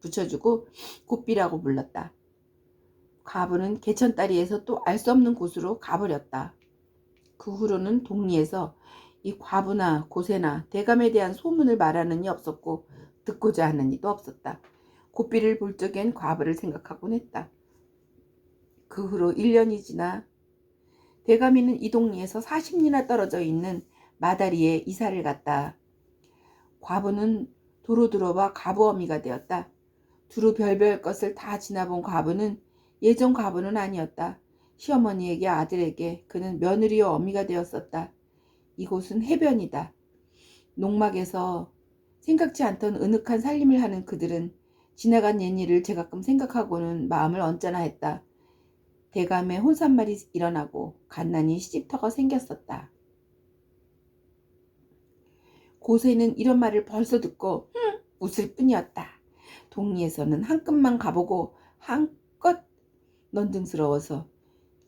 붙여주고 곱비라고 불렀다. 과부는 개천다리에서 또 알 수 없는 곳으로 가버렸다. 그 후로는 동리에서 이 과부나 고세나 대감에 대한 소문을 말하는 이 없었고 듣고자 하는 이도 없었다. 곱비를 볼 적엔 과부를 생각하곤 했다. 그 후로 1년이 지나 대감이는 이 동리에서 40리나 떨어져 있는 마다리에 이사를 갔다. 과부는 도로 들어와 과부어미가 되었다. 두루 별별 것을 다 지나본 과부는 예전 과부는 아니었다. 시어머니에게 아들에게 그는 며느리와 어미가 되었었다. 이곳은 해변이다. 농막에서 생각지 않던 은흑한 살림을 하는 그들은 지나간 옛 일을 제가끔 생각하고는 마음을 언짢아 했다. 대감에 혼산말이 일어나고 갓난이 시집터가 생겼었다. 고세는 이런 말을 벌써 듣고 흠, 웃을 뿐이었다. 동리에서는 한 끗만 가보고 한껏 넌등스러워서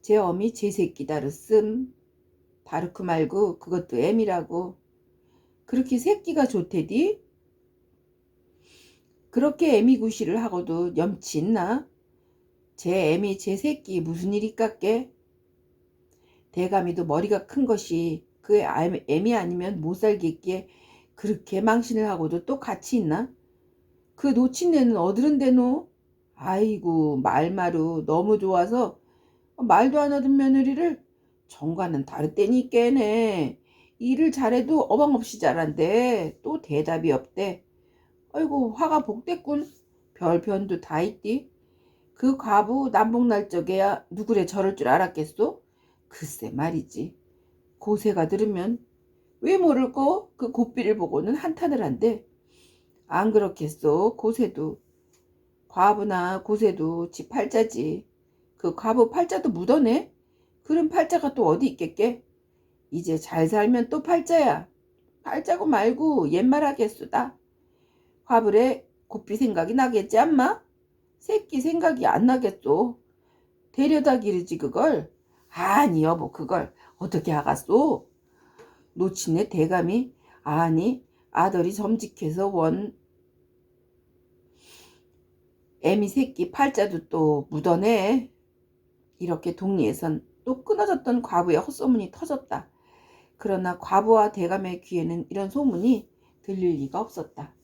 제 어미 제 새끼다르 씀 바르크 말고 그것도 애미라고 그렇게 새끼가 좋대디? 그렇게 애미 구실을 하고도 염치 있나? 제 애미 제 새끼 무슨 일이 깎게? 대감이도 머리가 큰 것이 그 애미 아니면 못 살겠기에 그렇게 망신을 하고도 또 같이 있나? 그 놓친 애는 어디른 데노? 아이고 말마루 너무 좋아서 말도 안 하던 며느리를 정과는 다르대니 깨네. 일을 잘해도 어방없이 잘한대. 또 대답이 없대. 아이고 화가 복됐군. 별편도 다 있디. 그 과부 남복 날 적에야 누구래 저럴 줄 알았겠소? 글쎄 말이지. 고세가 들으면 왜 모를꼬 그 곱비를 보고는 한탄을 한대. 안 그렇겠소 고세도. 과부나 고세도 지 팔자지. 그 과부 팔자도 묻어네. 그런 팔자가 또 어디 있겠게? 이제 잘 살면 또 팔자야. 팔자고 말고 옛말 하겠수다. 화불에 곱비 생각이 나겠지 않마? 새끼 생각이 안 나겠소. 데려다 기르지 그걸. 아니 여보 그걸 어떻게 하갔소? 놓친애 대감이 아니 아들이 점직해서 원 애미 새끼 팔자도 또 묻어내. 이렇게 동리에선 또 끊어졌던 과부의 헛소문이 터졌다. 그러나 과부와 대감의 귀에는 이런 소문이 들릴 리가 없었다.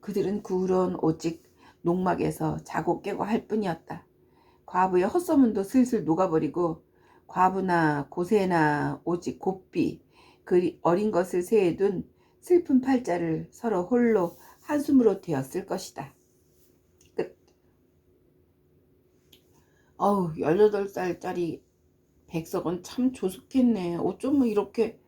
그들은 그 후론 오직 농막에서 자고 깨고 할 뿐이었다. 과부의 헛소문도 슬슬 녹아버리고 과부나 고세나 오직 곱비 그 어린 것을 세해둔 슬픈 팔자를 서로 홀로 한숨으로 되었을 것이다. 어우 18살짜리 백석은 참 조숙했네. 어쩌면 이렇게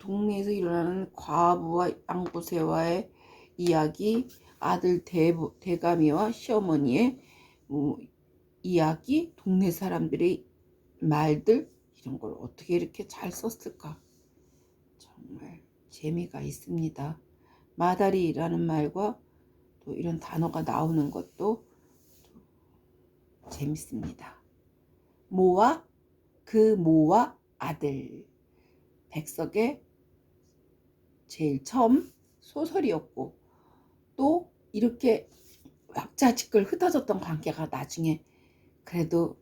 동네에서 일어나는 과부와 양고세와의 이야기, 아들 대, 대감이와 시어머니의 뭐, 이야기, 동네 사람들의 말들 이런 걸 어떻게 이렇게 잘 썼을까? 정말 재미가 있습니다. 마다리라는 말과 또 이런 단어가 나오는 것도 재밌습니다. 모와 그 모와 아들 백석의 제일 처음 소설이었고 또 이렇게 왁자지껄 흩어졌던 관계가 나중에 그래도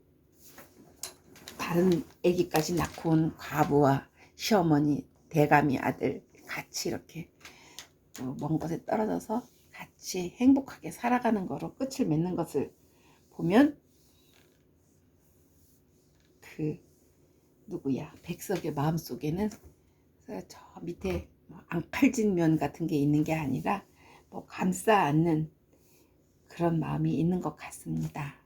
다른 아기까지 낳고 온 과부와 시어머니 대감이 아들 같이 이렇게 먼 곳에 떨어져서 같이 행복하게 살아가는 거로 끝을 맺는 것을 보면 그 누구야 백석의 마음 속에는 저 밑에 뭐 앙칼진 면 같은 게 있는 게 아니라 뭐 감싸 안는 그런 마음이 있는 것 같습니다.